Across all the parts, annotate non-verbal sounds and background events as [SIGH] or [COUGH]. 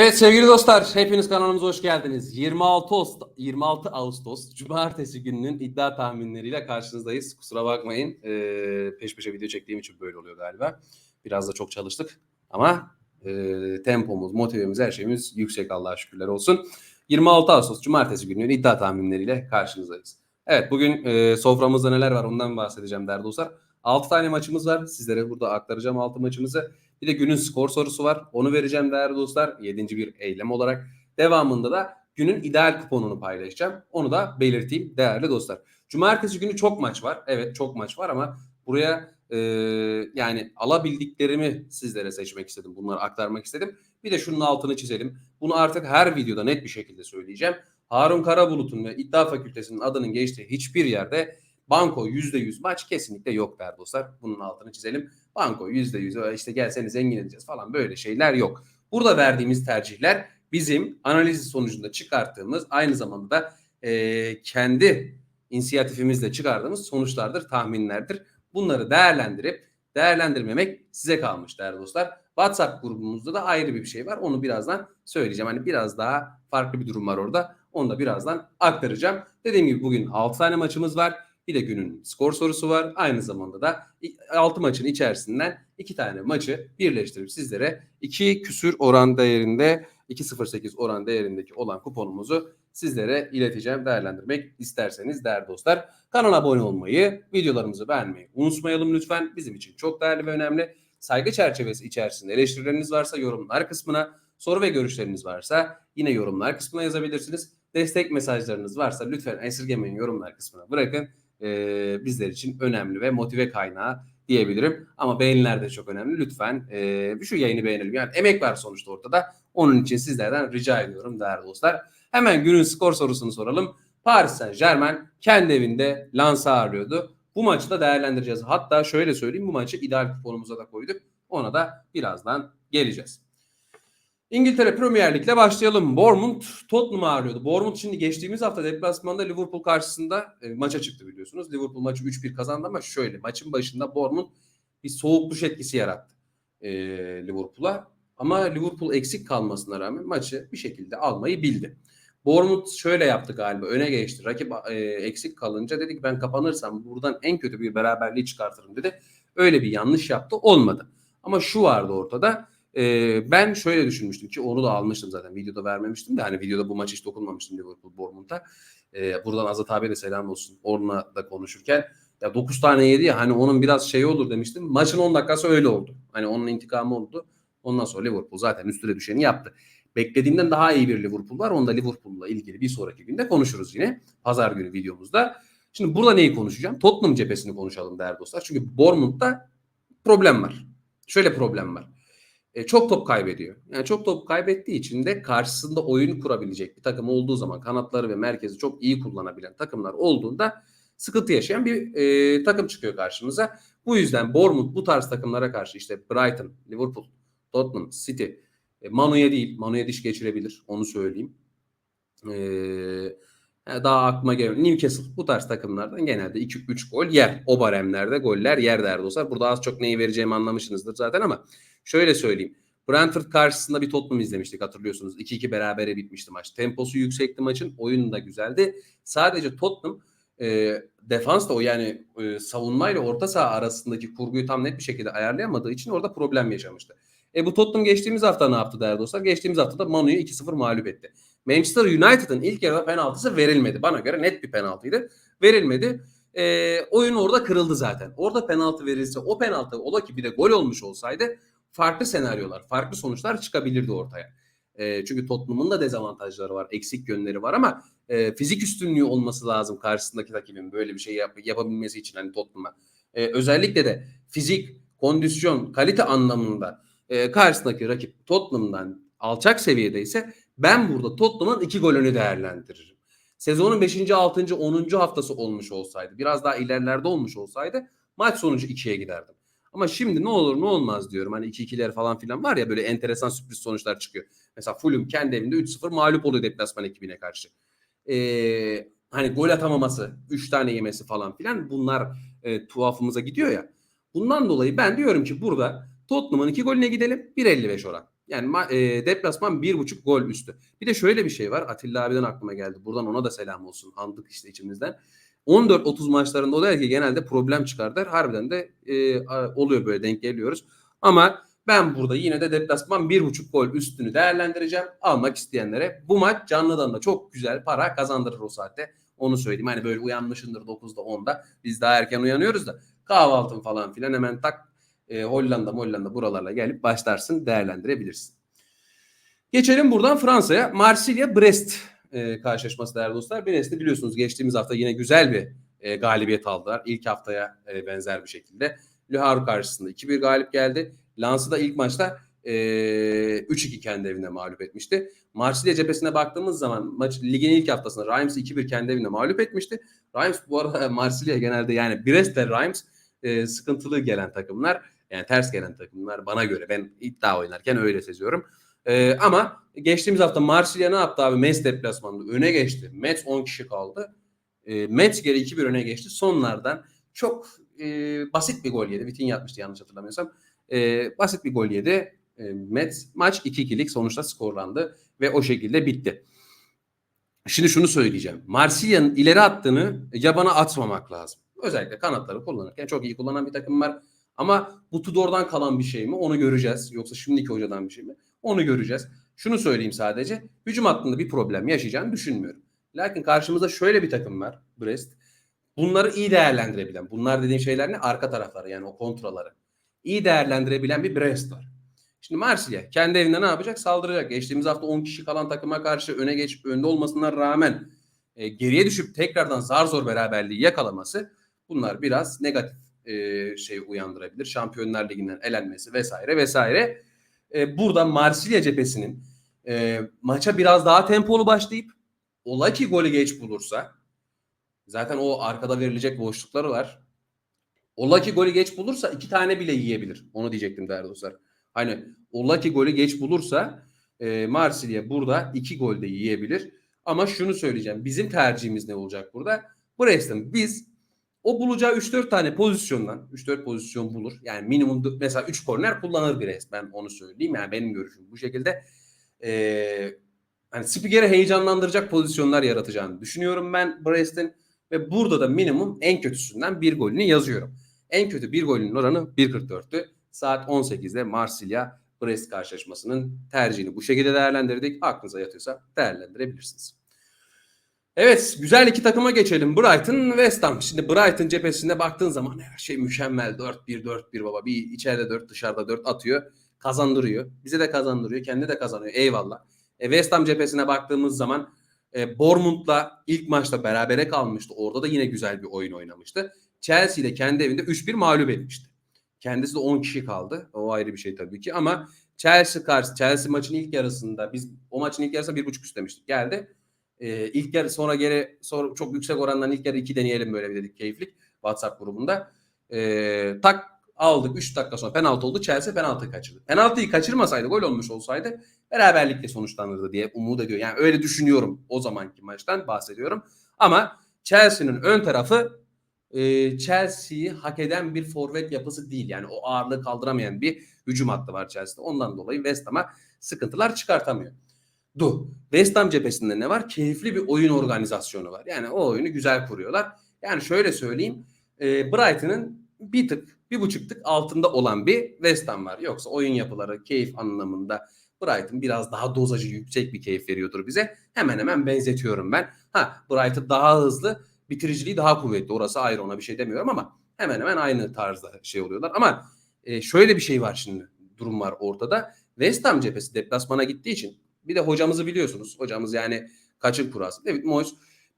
Evet sevgili dostlar, hepiniz kanalımıza hoş geldiniz. 26 Ağustos, 26 Ağustos Cumartesi gününün iddia tahminleriyle karşınızdayız. Kusura bakmayın, ee, peş peşe video çektiğim için böyle oluyor galiba. Biraz da çok çalıştık ama e, tempomuz, motivemiz, her şeyimiz yüksek Allah'a şükürler olsun. 26 Ağustos Cumartesi gününün iddia tahminleriyle karşınızdayız. Evet bugün e, soframızda neler var ondan bahsedeceğim değerli dostlar. 6 tane maçımız var. Sizlere burada aktaracağım 6 maçımızı. Bir de günün skor sorusu var. Onu vereceğim değerli dostlar. Yedinci bir eylem olarak. Devamında da günün ideal kuponunu paylaşacağım. Onu da belirteyim değerli dostlar. Cumartesi günü çok maç var. Evet çok maç var ama buraya e, yani alabildiklerimi sizlere seçmek istedim. Bunları aktarmak istedim. Bir de şunun altını çizelim. Bunu artık her videoda net bir şekilde söyleyeceğim. Harun Karabulut'un ve İddia Fakültesi'nin adının geçtiği hiçbir yerde banko %100 maç kesinlikle yok değerli dostlar. Bunun altını çizelim. Banko %100 işte gelseniz zengin edeceğiz falan böyle şeyler yok. Burada verdiğimiz tercihler bizim analiz sonucunda çıkarttığımız aynı zamanda da e, kendi inisiyatifimizle çıkardığımız sonuçlardır, tahminlerdir. Bunları değerlendirip değerlendirmemek size kalmış değerli dostlar. WhatsApp grubumuzda da ayrı bir şey var. Onu birazdan söyleyeceğim. Hani biraz daha farklı bir durum var orada. Onu da birazdan aktaracağım. Dediğim gibi bugün 6 tane maçımız var. Bir de günün skor sorusu var. Aynı zamanda da 6 maçın içerisinden 2 tane maçı birleştirip sizlere 2 küsür oran değerinde 2.08 oran değerindeki olan kuponumuzu sizlere ileteceğim değerlendirmek isterseniz değerli dostlar. Kanala abone olmayı, videolarımızı beğenmeyi unutmayalım lütfen. Bizim için çok değerli ve önemli. Saygı çerçevesi içerisinde eleştirileriniz varsa yorumlar kısmına, soru ve görüşleriniz varsa yine yorumlar kısmına yazabilirsiniz. Destek mesajlarınız varsa lütfen esirgemeyin yorumlar kısmına bırakın e, bizler için önemli ve motive kaynağı diyebilirim. Ama beğeniler de çok önemli. Lütfen e, şu yayını beğenelim. Yani emek var sonuçta ortada. Onun için sizlerden rica ediyorum değerli dostlar. Hemen günün skor sorusunu soralım. Paris Saint Germain kendi evinde Lens'ı ağırlıyordu. Bu maçı da değerlendireceğiz. Hatta şöyle söyleyeyim bu maçı ideal kuponumuza da koyduk. Ona da birazdan geleceğiz. İngiltere Premier Lig'le başlayalım. Bournemouth Tottenham'ı ağırlıyordu. Bournemouth şimdi geçtiğimiz hafta deplasmanda Liverpool karşısında e, maça çıktı biliyorsunuz. Liverpool maçı 3-1 kazandı ama şöyle maçın başında Bournemouth bir soğuk duş etkisi yarattı e, Liverpool'a. Ama Liverpool eksik kalmasına rağmen maçı bir şekilde almayı bildi. Bournemouth şöyle yaptı galiba öne geçti. Rakip e, eksik kalınca dedi ki ben kapanırsam buradan en kötü bir beraberliği çıkartırım dedi. Öyle bir yanlış yaptı olmadı. Ama şu vardı ortada ee, ben şöyle düşünmüştüm ki onu da almıştım zaten videoda vermemiştim de hani videoda bu maç hiç dokunmamıştım Liverpool Bournemouth'a. Ee, buradan Azat abiye de selam olsun. Onunla da konuşurken ya 9 tane yedi ya hani onun biraz şeyi olur demiştim. Maçın 10 dakikası öyle oldu. Hani onun intikamı oldu. Ondan sonra Liverpool zaten üstüne düşeni yaptı. Beklediğimden daha iyi bir Liverpool var. Onu da Liverpool'la ilgili bir sonraki günde konuşuruz yine. Pazar günü videomuzda. Şimdi burada neyi konuşacağım? Tottenham cephesini konuşalım değerli dostlar. Çünkü Bournemouth'ta problem var. Şöyle problem var e, çok top kaybediyor. Yani çok top kaybettiği için de karşısında oyun kurabilecek bir takım olduğu zaman kanatları ve merkezi çok iyi kullanabilen takımlar olduğunda sıkıntı yaşayan bir e, takım çıkıyor karşımıza. Bu yüzden Bournemouth bu tarz takımlara karşı işte Brighton, Liverpool, Tottenham, City, e, Manu'ya değil, Manu'ya diş geçirebilir onu söyleyeyim. Eee daha aklıma geliyor. Newcastle bu tarz takımlardan genelde 2-3 gol yer. O baremlerde goller yer derdi olsa. Burada az çok neyi vereceğimi anlamışsınızdır zaten ama şöyle söyleyeyim. Brentford karşısında bir Tottenham izlemiştik hatırlıyorsunuz. 2-2 berabere bitmişti maç. Temposu yüksekti maçın. Oyun da güzeldi. Sadece Tottenham e, defans da o yani e, savunmayla orta saha arasındaki kurguyu tam net bir şekilde ayarlayamadığı için orada problem yaşamıştı. E bu Tottenham geçtiğimiz hafta ne yaptı değerli dostlar? Geçtiğimiz hafta da Manu'yu 2-0 mağlup etti. Manchester United'ın ilk yarıda penaltısı verilmedi. Bana göre net bir penaltıydı. Verilmedi. E, oyun orada kırıldı zaten. Orada penaltı verilse o penaltı ola ki bir de gol olmuş olsaydı farklı senaryolar, farklı sonuçlar çıkabilirdi ortaya. E, çünkü Tottenham'ın da dezavantajları var, eksik yönleri var ama e, fizik üstünlüğü olması lazım karşısındaki rakibin böyle bir şey yap, yapabilmesi için hani Tottenham'a. E, özellikle de fizik, kondisyon, kalite anlamında e, karşısındaki rakip Tottenham'dan alçak seviyedeyse ben burada Tottenham'ın iki golünü değerlendiririm. Sezonun 5. 6. 10. haftası olmuş olsaydı, biraz daha ilerlerde olmuş olsaydı maç sonucu 2'ye giderdim. Ama şimdi ne olur ne olmaz diyorum. Hani 2-2'ler falan filan var ya böyle enteresan sürpriz sonuçlar çıkıyor. Mesela Fulham kendi evinde 3-0 mağlup oluyor deplasman ekibine karşı. Ee, hani gol atamaması, 3 tane yemesi falan filan bunlar e, tuhafımıza gidiyor ya. Bundan dolayı ben diyorum ki burada Tottenham'ın 2 golüne gidelim 1.55 oran. Yani e, deplasman bir buçuk gol üstü. Bir de şöyle bir şey var. Atilla abiden aklıma geldi. Buradan ona da selam olsun. Andık işte içimizden. 14-30 maçlarında o der ki genelde problem çıkar der. Harbiden de e, oluyor böyle denk geliyoruz. Ama ben burada yine de deplasman bir buçuk gol üstünü değerlendireceğim. Almak isteyenlere. Bu maç canlıdan da çok güzel para kazandırır o saatte. Onu söyleyeyim. Hani böyle uyanmışındır 9'da 10'da. Biz daha erken uyanıyoruz da kahvaltın falan filan hemen tak e, Hollanda Hollanda buralarla gelip başlarsın değerlendirebilirsin. Geçelim buradan Fransa'ya. Marsilya Brest e, karşılaşması değerli dostlar. Brest'te biliyorsunuz geçtiğimiz hafta yine güzel bir e, galibiyet aldılar. İlk haftaya e, benzer bir şekilde. Le karşısında 2-1 galip geldi. Lens'ı da ilk maçta e, 3-2 kendi evinde mağlup etmişti. Marsilya cephesine baktığımız zaman maç ligin ilk haftasında Reims'i 2-1 kendi evinde mağlup etmişti. Reims bu arada [LAUGHS] Marsilya genelde yani Brest ve Reims e, sıkıntılı gelen takımlar. Yani ters gelen takımlar bana göre. Ben iddia oynarken öyle seziyorum. E, ama geçtiğimiz hafta Marsilya ne yaptı abi? Metz deplasmanında öne geçti. Metz 10 kişi kaldı. E, Metz geri 2-1 öne geçti. Sonlardan çok e, basit bir gol yedi. Vitin yapmıştı yanlış hatırlamıyorsam. E, basit bir gol yedi. E, Metz maç 2-2'lik sonuçta skorlandı ve o şekilde bitti. Şimdi şunu söyleyeceğim. Marsilya'nın ileri attığını yabana atmamak lazım. Özellikle kanatları kullanırken çok iyi kullanan bir takım var. Ama bu Tudor'dan kalan bir şey mi? Onu göreceğiz. Yoksa şimdiki hocadan bir şey mi? Onu göreceğiz. Şunu söyleyeyim sadece. Hücum hattında bir problem yaşayacağını düşünmüyorum. Lakin karşımızda şöyle bir takım var. Brest. Bunları iyi değerlendirebilen. Bunlar dediğim şeyler ne? Arka tarafları yani o kontraları. İyi değerlendirebilen bir Brest var. Şimdi Marsilya kendi evinde ne yapacak? Saldıracak. Geçtiğimiz hafta 10 kişi kalan takıma karşı öne geç önde olmasına rağmen e, geriye düşüp tekrardan zar zor beraberliği yakalaması bunlar biraz negatif e, şey uyandırabilir. Şampiyonlar Ligi'nden elenmesi vesaire vesaire. E, burada Marsilya cephesinin e, maça biraz daha tempolu başlayıp ola ki golü geç bulursa zaten o arkada verilecek boşlukları var. Ola ki golü geç bulursa iki tane bile yiyebilir. Onu diyecektim değerli dostlar. Hani ola ki golü geç bulursa e, Marsilya burada iki gol de yiyebilir. Ama şunu söyleyeceğim. Bizim tercihimiz ne olacak burada? Brest'in biz o bulacağı 3-4 tane pozisyondan 3-4 pozisyon bulur. Yani minimum mesela 3 korner kullanır Brest. Ben onu söyleyeyim. Yani benim görüşüm bu şekilde. Ee, hani spikeri heyecanlandıracak pozisyonlar yaratacağını düşünüyorum ben Brest'in. Ve burada da minimum en kötüsünden bir golünü yazıyorum. En kötü bir golünün oranı 1.44'tü. Saat 18'de Marsilya Brest karşılaşmasının tercihini bu şekilde değerlendirdik. Aklınıza yatıyorsa değerlendirebilirsiniz. Evet güzel iki takıma geçelim. Brighton West Ham. Şimdi Brighton cephesinde baktığın zaman her şey mükemmel. 4-1 4-1 baba. Bir içeride 4 dışarıda 4 atıyor. Kazandırıyor. Bize de kazandırıyor. Kendi de kazanıyor. Eyvallah. E, West Ham cephesine baktığımız zaman e, Bournemouth'la ilk maçta berabere kalmıştı. Orada da yine güzel bir oyun oynamıştı. Chelsea de kendi evinde 3-1 mağlup etmişti. Kendisi de 10 kişi kaldı. O ayrı bir şey tabii ki ama Chelsea karşı Chelsea maçın ilk yarısında biz o maçın ilk yarısında 1.5 üst demiştik. Geldi. Ee, ilk yarı sonra geri sonra çok yüksek orandan ilk yarı 2 deneyelim böyle bir dedik keyiflik WhatsApp grubunda. Ee, tak aldık 3 dakika sonra penaltı oldu. Chelsea penaltı kaçırdı. Penaltıyı kaçırmasaydı gol olmuş olsaydı beraberlikle sonuçlanırdı diye umut ediyor. Yani öyle düşünüyorum o zamanki maçtan bahsediyorum. Ama Chelsea'nin ön tarafı e, Chelsea'yi hak eden bir forvet yapısı değil. Yani o ağırlığı kaldıramayan bir hücum hattı var Chelsea'de. Ondan dolayı West Ham'a sıkıntılar çıkartamıyor. Du. West Ham cephesinde ne var? Keyifli bir oyun organizasyonu var. Yani o oyunu güzel kuruyorlar. Yani şöyle söyleyeyim. E, Brighton'ın bir tık, bir buçuk tık altında olan bir West Ham var. Yoksa oyun yapıları, keyif anlamında Brighton biraz daha dozajı yüksek bir keyif veriyordur bize. Hemen hemen benzetiyorum ben. Ha Brighton daha hızlı, bitiriciliği daha kuvvetli. Orası ayrı ona bir şey demiyorum ama hemen hemen aynı tarzda şey oluyorlar. Ama e, şöyle bir şey var şimdi. Durum var ortada. West Ham cephesi deplasmana gittiği için bir de hocamızı biliyorsunuz. Hocamız yani kaçın kurası. David Moyes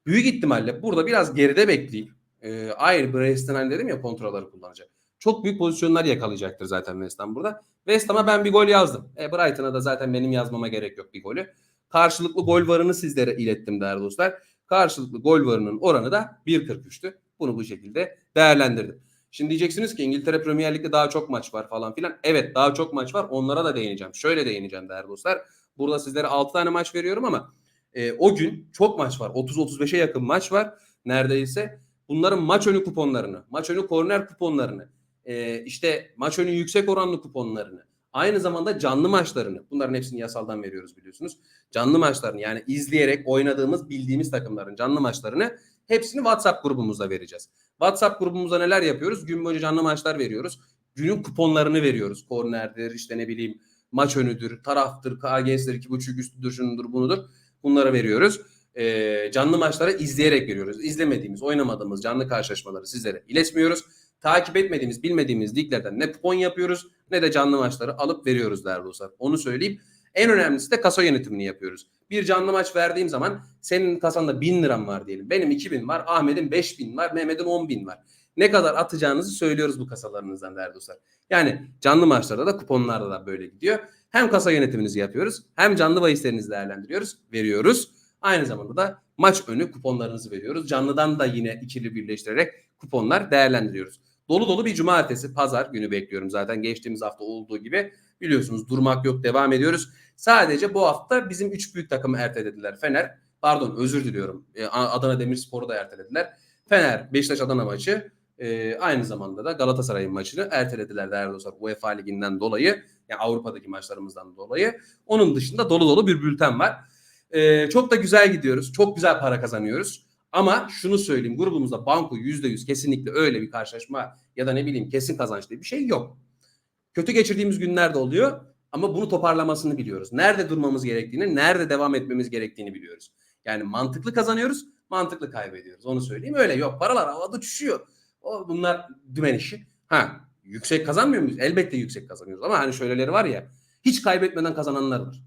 büyük ihtimalle burada biraz geride bekleyip e, ayrı Brest'ten hani dedim ya kontraları kullanacak. Çok büyük pozisyonlar yakalayacaktır zaten West Ham burada. West Ham'a ben bir gol yazdım. E, Brighton'a da zaten benim yazmama gerek yok bir golü. Karşılıklı gol varını sizlere ilettim değerli dostlar. Karşılıklı gol varının oranı da 1.43'tü. Bunu bu şekilde değerlendirdim. Şimdi diyeceksiniz ki İngiltere Premier Lig'de daha çok maç var falan filan. Evet daha çok maç var. Onlara da değineceğim. Şöyle değineceğim değerli dostlar. Burada sizlere 6 tane maç veriyorum ama e, o gün çok maç var. 30-35'e yakın maç var neredeyse. Bunların maç önü kuponlarını, maç önü korner kuponlarını, e, işte maç önü yüksek oranlı kuponlarını, Aynı zamanda canlı maçlarını, bunların hepsini yasaldan veriyoruz biliyorsunuz. Canlı maçlarını yani izleyerek oynadığımız, bildiğimiz takımların canlı maçlarını hepsini WhatsApp grubumuzda vereceğiz. WhatsApp grubumuzda neler yapıyoruz? Gün boyunca canlı maçlar veriyoruz. Günün kuponlarını veriyoruz. Kornerdir, işte ne bileyim maç önüdür, taraftır, KGS'dir, iki buçuk üstüdür, şunudur, bunudur. Bunları veriyoruz. Ee, canlı maçları izleyerek veriyoruz. İzlemediğimiz, oynamadığımız canlı karşılaşmaları sizlere iletmiyoruz. Takip etmediğimiz, bilmediğimiz liglerden ne kupon yapıyoruz ne de canlı maçları alıp veriyoruz değerli dostlar. Onu söyleyeyim. En önemlisi de kasa yönetimini yapıyoruz. Bir canlı maç verdiğim zaman senin kasanda 1000 liram var diyelim. Benim 2000 var, Ahmet'in 5000 var, Mehmet'in 10.000 var. Ne kadar atacağınızı söylüyoruz bu kasalarınızdan değerli dostlar. Yani canlı maçlarda da kuponlarda da böyle gidiyor. Hem kasa yönetiminizi yapıyoruz hem canlı bahislerinizi değerlendiriyoruz, veriyoruz. Aynı zamanda da maç önü kuponlarınızı veriyoruz. Canlıdan da yine ikili birleştirerek kuponlar değerlendiriyoruz. Dolu dolu bir cumartesi, pazar günü bekliyorum zaten geçtiğimiz hafta olduğu gibi. Biliyorsunuz durmak yok devam ediyoruz. Sadece bu hafta bizim üç büyük takımı ertelediler. Fener, pardon özür diliyorum. E, Adana Demirspor'u da ertelediler. Fener, Beşiktaş Adana maçı, e, aynı zamanda da Galatasaray'ın maçını ertelediler değerli dostlar. UEFA Ligi'nden dolayı, yani Avrupa'daki maçlarımızdan dolayı. Onun dışında dolu dolu bir bülten var. E, çok da güzel gidiyoruz. Çok güzel para kazanıyoruz. Ama şunu söyleyeyim grubumuzda banko %100 kesinlikle öyle bir karşılaşma ya da ne bileyim kesin kazanç diye bir şey yok. Kötü geçirdiğimiz günler de oluyor ama bunu toparlamasını biliyoruz. Nerede durmamız gerektiğini, nerede devam etmemiz gerektiğini biliyoruz. Yani mantıklı kazanıyoruz, mantıklı kaybediyoruz. Onu söyleyeyim. Öyle yok. Paralar havada düşüyor. O bunlar dümen işi. Ha, yüksek kazanmıyor muyuz? Elbette yüksek kazanıyoruz ama hani şöyleleri var ya, hiç kaybetmeden kazananlar var.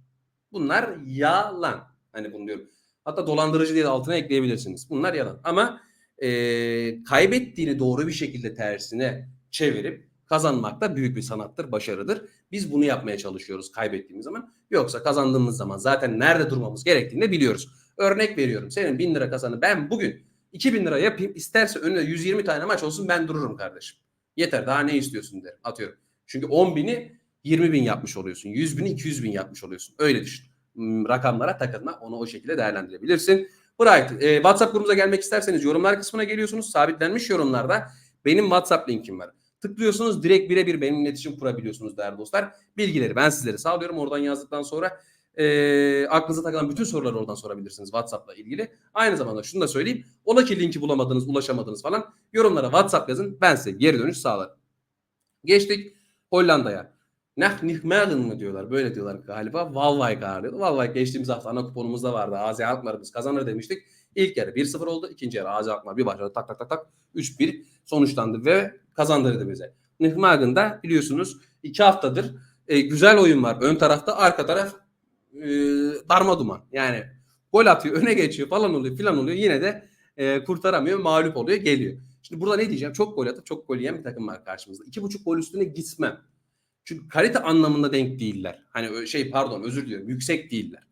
Bunlar yalan. Hani bunu diyorum. Hatta dolandırıcı diye de altına ekleyebilirsiniz. Bunlar yalan. Ama e, kaybettiğini doğru bir şekilde tersine çevirip kazanmak da büyük bir sanattır, başarıdır. Biz bunu yapmaya çalışıyoruz kaybettiğimiz zaman. Yoksa kazandığımız zaman zaten nerede durmamız gerektiğini de biliyoruz. Örnek veriyorum. Senin 1000 lira kazanı ben bugün 2000 lira yapayım. İsterse önüne 120 tane maç olsun ben dururum kardeşim. Yeter daha ne istiyorsun derim. Atıyorum. Çünkü 10 bini 20 bin yapmış oluyorsun. 100 bini 200 bin yapmış oluyorsun. Öyle düşün. Hmm, rakamlara takılma. Onu o şekilde değerlendirebilirsin. Bright. E, WhatsApp grubumuza gelmek isterseniz yorumlar kısmına geliyorsunuz. Sabitlenmiş yorumlarda benim WhatsApp linkim var. Tıklıyorsunuz direkt birebir benimle iletişim kurabiliyorsunuz değerli dostlar. Bilgileri ben sizlere sağlıyorum. Oradan yazdıktan sonra e, aklınıza takılan bütün soruları oradan sorabilirsiniz WhatsApp'la ilgili. Aynı zamanda şunu da söyleyeyim. Ola ki linki bulamadınız, ulaşamadınız falan yorumlara WhatsApp yazın. Ben size geri dönüş sağlarım. Geçtik Hollanda'ya. Nah Nihmeren mı diyorlar? Böyle diyorlar galiba. Valvay galiba. Valvay geçtiğimiz hafta ana kuponumuzda vardı. Azi Alkmaar'ımız kazanır demiştik. İlk yarı 1-0 oldu. İkinci yarı Azi Alkmaar bir başladı. Tak tak tak tak. 3-1 sonuçlandı ve kazandırdı bize. Nihmaren'da biliyorsunuz iki haftadır e, güzel oyun var. Ön tarafta arka taraf e, darma duman. Yani gol atıyor, öne geçiyor falan oluyor filan oluyor. Yine de e, kurtaramıyor, mağlup oluyor, geliyor. Şimdi burada ne diyeceğim? Çok gol atıp çok gol yiyen bir takım var karşımızda. İki buçuk gol üstüne gitmem. Çünkü kalite anlamında denk değiller. Hani şey pardon özür diliyorum yüksek değiller.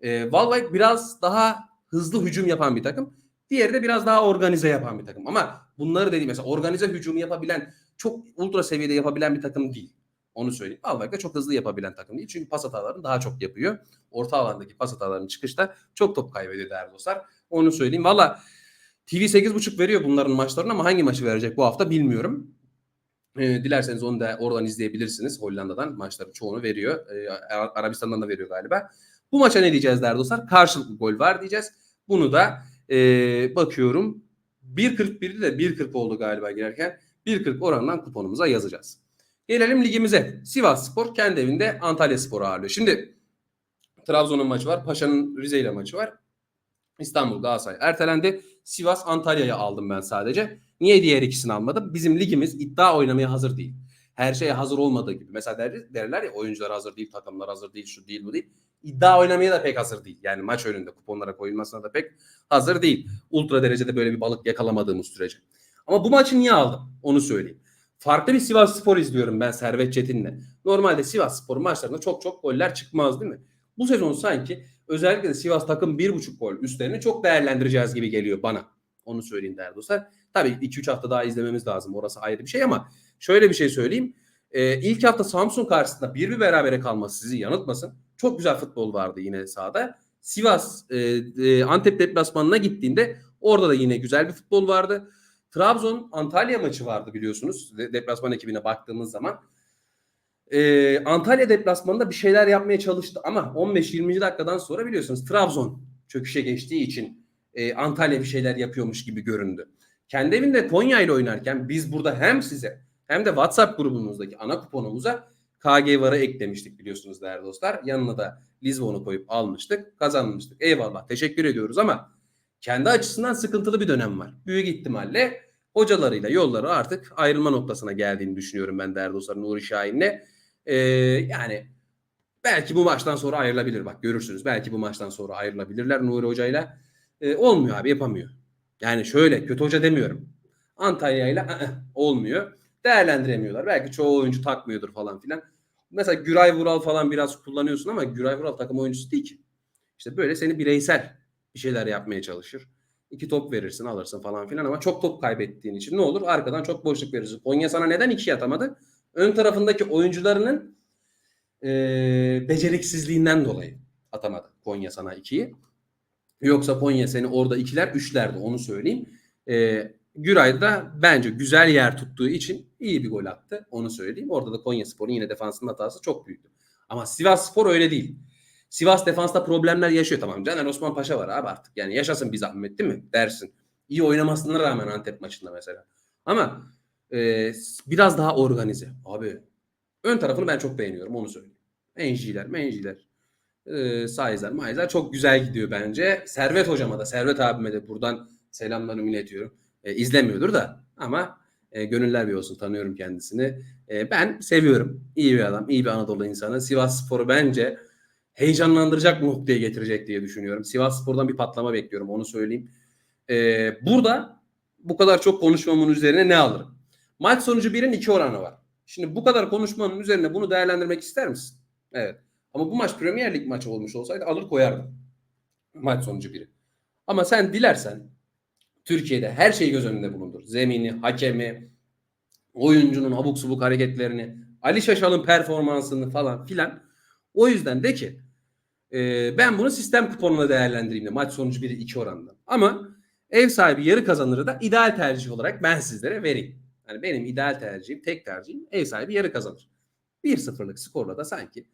E, Valvay biraz daha hızlı hücum yapan bir takım. Diğeri de biraz daha organize yapan bir takım. Ama bunları dediğim mesela organize hücumu yapabilen çok ultra seviyede yapabilen bir takım değil. Onu söyleyeyim. Valvay da çok hızlı yapabilen takım değil. Çünkü pas hatalarını daha çok yapıyor. Orta alandaki pas hatalarının çıkışta çok top kaybediyor değerli dostlar. Onu söyleyeyim. Valla TV 8.5 veriyor bunların maçlarını ama hangi maçı verecek bu hafta bilmiyorum. E, dilerseniz onu da oradan izleyebilirsiniz. Hollanda'dan maçların çoğunu veriyor. E, Arabistan'dan da veriyor galiba. Bu maça ne diyeceğiz değerli dostlar? Karşılıklı gol var diyeceğiz. Bunu da e, bakıyorum 1.41'di de 1.40 oldu galiba girerken. 1.40 oranından kuponumuza yazacağız. Gelelim ligimize. Sivas Spor kendi evinde Antalya Spor'u ağırlıyor. Şimdi Trabzon'un maçı var. Paşa'nın Rize ile maçı var. İstanbul Galatasaray ertelendi. Sivas Antalya'yı aldım ben sadece. Niye diğer ikisini almadım? Bizim ligimiz iddia oynamaya hazır değil. Her şeye hazır olmadığı gibi. Mesela der, derler ya oyuncular hazır değil, takımlar hazır değil, şu değil bu değil. İddia oynamaya da pek hazır değil. Yani maç önünde kuponlara koyulmasına da pek hazır değil. Ultra derecede böyle bir balık yakalamadığımız sürece. Ama bu maçı niye aldım? Onu söyleyeyim. Farklı bir Sivas Spor izliyorum ben Servet Çetin'le. Normalde Sivas Spor maçlarında çok çok goller çıkmaz değil mi? Bu sezon sanki özellikle de Sivas takım bir buçuk gol üstlerini çok değerlendireceğiz gibi geliyor bana. Onu söyleyeyim değerli dostlar. Tabii 2-3 hafta daha izlememiz lazım. Orası ayrı bir şey ama şöyle bir şey söyleyeyim. Ee, ilk hafta Samsun karşısında bir bir berabere kalması sizi yanıltmasın. Çok güzel futbol vardı yine sahada. Sivas e, e, Antep deplasmanına gittiğinde orada da yine güzel bir futbol vardı. Trabzon Antalya maçı vardı biliyorsunuz. De, deplasman ekibine baktığımız zaman. Ee, Antalya deplasmanında bir şeyler yapmaya çalıştı ama 15-20. dakikadan sonra biliyorsunuz Trabzon çöküşe geçtiği için e, Antalya bir şeyler yapıyormuş gibi göründü. Kendi evinde Konya ile oynarken biz burada hem size hem de WhatsApp grubumuzdaki ana kuponumuza KG Var'ı eklemiştik biliyorsunuz değerli dostlar. Yanına da Lizbon'u koyup almıştık, kazanmıştık. Eyvallah, teşekkür ediyoruz ama kendi açısından sıkıntılı bir dönem var. Büyük ihtimalle hocalarıyla yolları artık ayrılma noktasına geldiğini düşünüyorum ben dostlar Nuri Şahin'le. Ee, yani belki bu maçtan sonra ayrılabilir bak görürsünüz. Belki bu maçtan sonra ayrılabilirler Nuri Hoca'yla. Ee, olmuyor abi yapamıyor. Yani şöyle kötü hoca demiyorum. Antalya'yla ı-ı, olmuyor. Değerlendiremiyorlar. Belki çoğu oyuncu takmıyordur falan filan. Mesela Güray Vural falan biraz kullanıyorsun ama Güray Vural takım oyuncusu değil ki. İşte böyle seni bireysel bir şeyler yapmaya çalışır. İki top verirsin alırsın falan filan ama çok top kaybettiğin için ne olur? Arkadan çok boşluk verirsin. Konya sana neden iki atamadı? Ön tarafındaki oyuncularının e, beceriksizliğinden dolayı atamadı Konya sana ikiyi. Yoksa Konya seni orada ikiler üçlerdi onu söyleyeyim. E, Güray da bence güzel yer tuttuğu için iyi bir gol attı. Onu söyleyeyim. Orada da Konya Spor'un yine defansının hatası çok büyüktü. Ama Sivas Spor öyle değil. Sivas defansta problemler yaşıyor tamam. Caner Osman Paşa var abi artık. Yani yaşasın bir zahmet değil mi? Dersin. İyi oynamasına rağmen Antep maçında mesela. Ama e, biraz daha organize. Abi ön tarafını ben çok beğeniyorum onu söyleyeyim. Enciler, menciler, e, saizler, maizler çok güzel gidiyor bence. Servet hocama da, Servet abime de buradan selamlarımı iletiyorum. E, izlemiyordur da ama e, gönüller bir olsun tanıyorum kendisini. E, ben seviyorum. İyi bir adam, iyi bir Anadolu insanı. Sivas Spor'u bence heyecanlandıracak noktaya getirecek diye düşünüyorum. Sivas Spor'dan bir patlama bekliyorum onu söyleyeyim. Ee, burada bu kadar çok konuşmamın üzerine ne alırım? Maç sonucu birin iki oranı var. Şimdi bu kadar konuşmanın üzerine bunu değerlendirmek ister misin? Evet. Ama bu maç Premier Lig maçı olmuş olsaydı alır koyardım. Maç sonucu biri. Ama sen dilersen Türkiye'de her şeyi göz önünde bulundur. Zemini, hakemi, oyuncunun abuk subuk hareketlerini, Ali Şaşal'ın performansını falan filan. O yüzden de ki e, ben bunu sistem kuponuna değerlendireyim de maç sonucu 1 2 oranında. Ama ev sahibi yarı kazanırı da ideal tercih olarak ben sizlere vereyim. Yani benim ideal tercihim, tek tercihim ev sahibi yarı kazanır. 1-0'lık skorla da sanki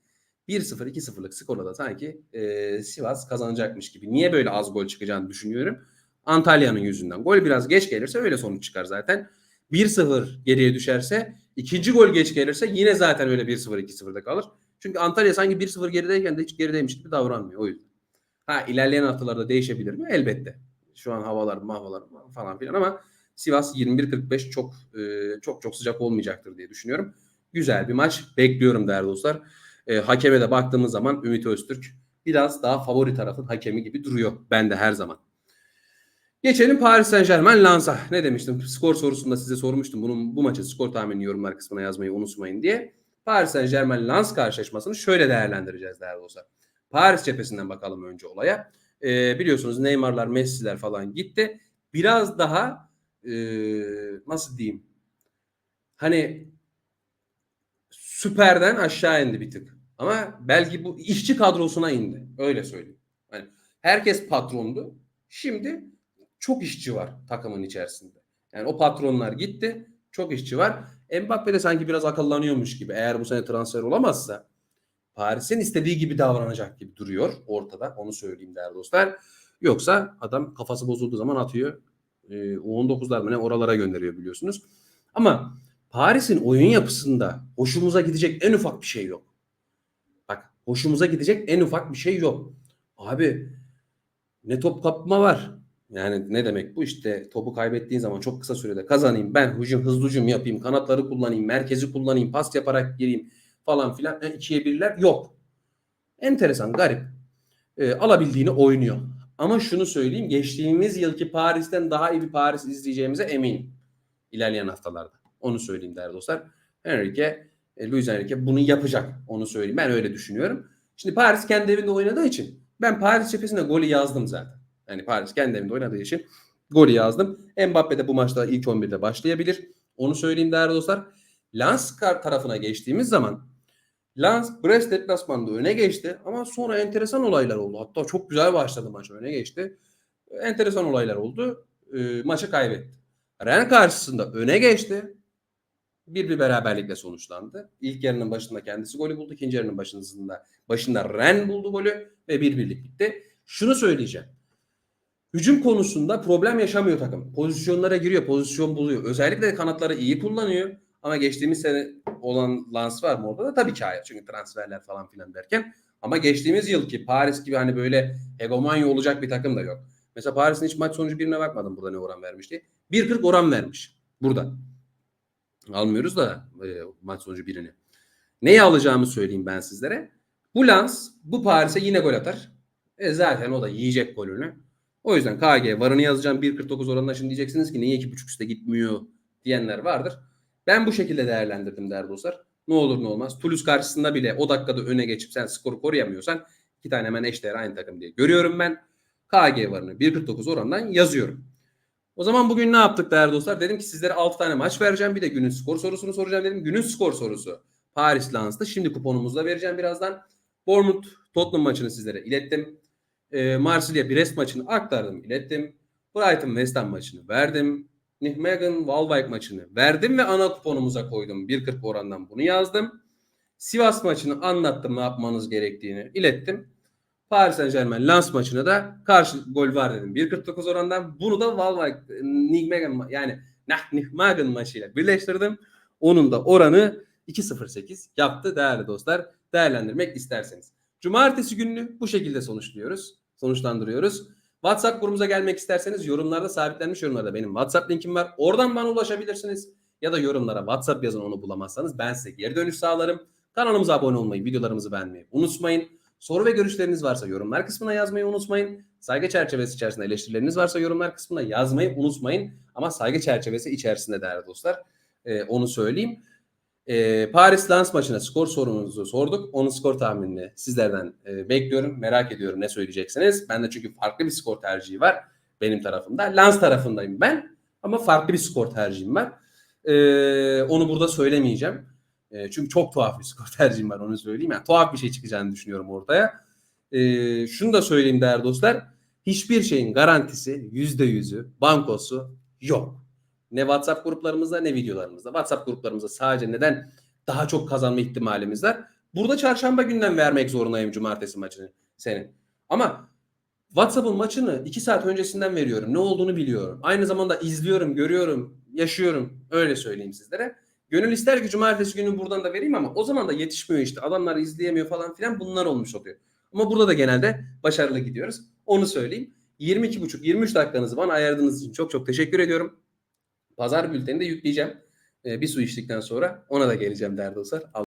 1-0 2-0'lık skorla da sanki e, Sivas kazanacakmış gibi. Niye böyle az gol çıkacağını düşünüyorum. Antalya'nın yüzünden. Gol biraz geç gelirse öyle sonuç çıkar zaten. 1-0 geriye düşerse ikinci gol geç gelirse yine zaten öyle 1-0 2-0'da kalır. Çünkü Antalya sanki 1-0 gerideyken de hiç gerideymiş gibi davranmıyor o yüzden. Ha ilerleyen haftalarda değişebilir mi? Elbette. Şu an havalar, mahvalar falan filan ama Sivas 21-45 çok e, çok çok sıcak olmayacaktır diye düşünüyorum. Güzel bir maç bekliyorum değerli dostlar. E, hakeme de baktığımız zaman Ümit Öztürk biraz daha favori tarafın hakemi gibi duruyor. Ben de her zaman. Geçelim Paris Saint Germain Lens'a. Ne demiştim? Skor sorusunda size sormuştum. Bunun bu maçın skor tahmini yorumlar kısmına yazmayı unutmayın diye. Paris Saint Germain Lens karşılaşmasını şöyle değerlendireceğiz değerli dostlar. Paris cephesinden bakalım önce olaya. Ee, biliyorsunuz Neymar'lar, Messi'ler falan gitti. Biraz daha e, nasıl diyeyim? Hani süperden aşağı indi bir tık. Ama belki bu işçi kadrosuna indi. Öyle söyleyeyim. Yani herkes patrondu. Şimdi çok işçi var takımın içerisinde. Yani o patronlar gitti. Çok işçi var. Mbappe de sanki biraz akıllanıyormuş gibi. Eğer bu sene transfer olamazsa Paris'in istediği gibi davranacak gibi duruyor ortada. Onu söyleyeyim değerli dostlar. Yoksa adam kafası bozulduğu zaman atıyor. Ee, U19'lar mı ne oralara gönderiyor biliyorsunuz. Ama Paris'in oyun yapısında hoşumuza gidecek en ufak bir şey yok. Bak hoşumuza gidecek en ufak bir şey yok. Abi ne top kapma var. Yani ne demek bu işte topu kaybettiğin zaman çok kısa sürede kazanayım. Ben hücum hızlı hücum yapayım. Kanatları kullanayım. Merkezi kullanayım. Pas yaparak gireyim falan filan. E, ikiye birler yok. Enteresan garip. E, alabildiğini oynuyor. Ama şunu söyleyeyim. Geçtiğimiz yılki Paris'ten daha iyi bir Paris izleyeceğimize eminim. İlerleyen haftalarda. Onu söyleyeyim değerli dostlar. Enrique, e, Luis Enrique bunu yapacak. Onu söyleyeyim. Ben öyle düşünüyorum. Şimdi Paris kendi evinde oynadığı için ben Paris cephesinde golü yazdım zaten. Yani Paris kendi evinde oynadığı için golü yazdım. Mbappe de bu maçta ilk 11'de başlayabilir. Onu söyleyeyim değerli dostlar. Lens tarafına geçtiğimiz zaman Lens Brest deplasmanında öne geçti ama sonra enteresan olaylar oldu. Hatta çok güzel başladı maç öne geçti. Enteresan olaylar oldu. E, maçı kaybetti. Ren karşısında öne geçti. bir bir beraberlikle sonuçlandı. İlk yarının başında kendisi golü buldu. İkinci yarının başında, başında Ren buldu golü ve bir birlik bitti. Şunu söyleyeceğim. Hücum konusunda problem yaşamıyor takım. Pozisyonlara giriyor, pozisyon buluyor. Özellikle de kanatları iyi kullanıyor. Ama geçtiğimiz sene olan lans var mı orada da tabii ki hayır. Çünkü transferler falan filan derken. Ama geçtiğimiz yılki Paris gibi hani böyle hegemonya olacak bir takım da yok. Mesela Paris'in hiç maç sonucu birine bakmadım burada ne oran vermişti. 1.40 oran vermiş. Burada. Almıyoruz da e, maç sonucu birini. Neyi alacağımı söyleyeyim ben sizlere. Bu Lens bu Paris'e yine gol atar. E zaten o da yiyecek golünü. O yüzden KG varını yazacağım 1.49 oranına şimdi diyeceksiniz ki niye 2.5 üstte gitmiyor diyenler vardır. Ben bu şekilde değerlendirdim değerli dostlar. Ne olur ne olmaz. Toulouse karşısında bile o dakikada öne geçip sen skoru koruyamıyorsan iki tane hemen eşdeğer aynı takım diye görüyorum ben. KG varını 1.49 orandan yazıyorum. O zaman bugün ne yaptık değerli dostlar? Dedim ki sizlere 6 tane maç vereceğim. Bir de günün skor sorusunu soracağım dedim. Günün skor sorusu Paris Lens'ta. Şimdi kuponumuzda vereceğim birazdan. Bournemouth Tottenham maçını sizlere ilettim. E, Marsilya Brest maçını aktardım, ilettim. Brighton West Ham maçını verdim. Nijmegen Walwijk maçını verdim ve ana kuponumuza koydum. 1.40 orandan bunu yazdım. Sivas maçını anlattım ne yapmanız gerektiğini ilettim. Paris Saint Germain Lens maçına da karşı gol var dedim. 1.49 orandan. Bunu da Walwijk Nijmegen yani Nah Nijmegen maçıyla birleştirdim. Onun da oranı 2.08 yaptı değerli dostlar. Değerlendirmek isterseniz. Cumartesi gününü bu şekilde sonuçluyoruz. Sonuçlandırıyoruz. WhatsApp grubumuza gelmek isterseniz yorumlarda sabitlenmiş yorumlarda benim WhatsApp linkim var. Oradan bana ulaşabilirsiniz. Ya da yorumlara WhatsApp yazın onu bulamazsanız ben size geri dönüş sağlarım. Kanalımıza abone olmayı, videolarımızı beğenmeyi unutmayın. Soru ve görüşleriniz varsa yorumlar kısmına yazmayı unutmayın. Saygı çerçevesi içerisinde eleştirileriniz varsa yorumlar kısmına yazmayı unutmayın. Ama saygı çerçevesi içerisinde değerli dostlar. Ee, onu söyleyeyim. Ee, Paris Lens maçına skor sorununuzu sorduk. Onun skor tahminini sizlerden e, bekliyorum. Merak ediyorum ne söyleyeceksiniz. Ben de çünkü farklı bir skor tercihi var benim tarafımda. Lens tarafındayım ben. Ama farklı bir skor tercihim var. Ee, onu burada söylemeyeceğim. E, çünkü çok tuhaf bir [LAUGHS] skor tercihim var onu söyleyeyim. Yani tuhaf bir şey çıkacağını düşünüyorum ortaya. E, şunu da söyleyeyim değerli dostlar. Hiçbir şeyin garantisi yüzde yüzü, bankosu yok. Ne WhatsApp gruplarımızda ne videolarımızda. WhatsApp gruplarımızda sadece neden daha çok kazanma ihtimalimiz var. Burada çarşamba günden vermek zorundayım cumartesi maçını senin. Ama WhatsApp'ın maçını 2 saat öncesinden veriyorum. Ne olduğunu biliyorum. Aynı zamanda izliyorum, görüyorum, yaşıyorum. Öyle söyleyeyim sizlere. Gönül ister ki cumartesi günü buradan da vereyim ama o zaman da yetişmiyor işte. Adamlar izleyemiyor falan filan bunlar olmuş oluyor. Ama burada da genelde başarılı gidiyoruz. Onu söyleyeyim. 22,5-23 dakikanızı bana ayırdığınız için çok çok teşekkür ediyorum. Pazar bülteni de yükleyeceğim. Ee, bir su içtikten sonra ona da geleceğim değerli dostlar.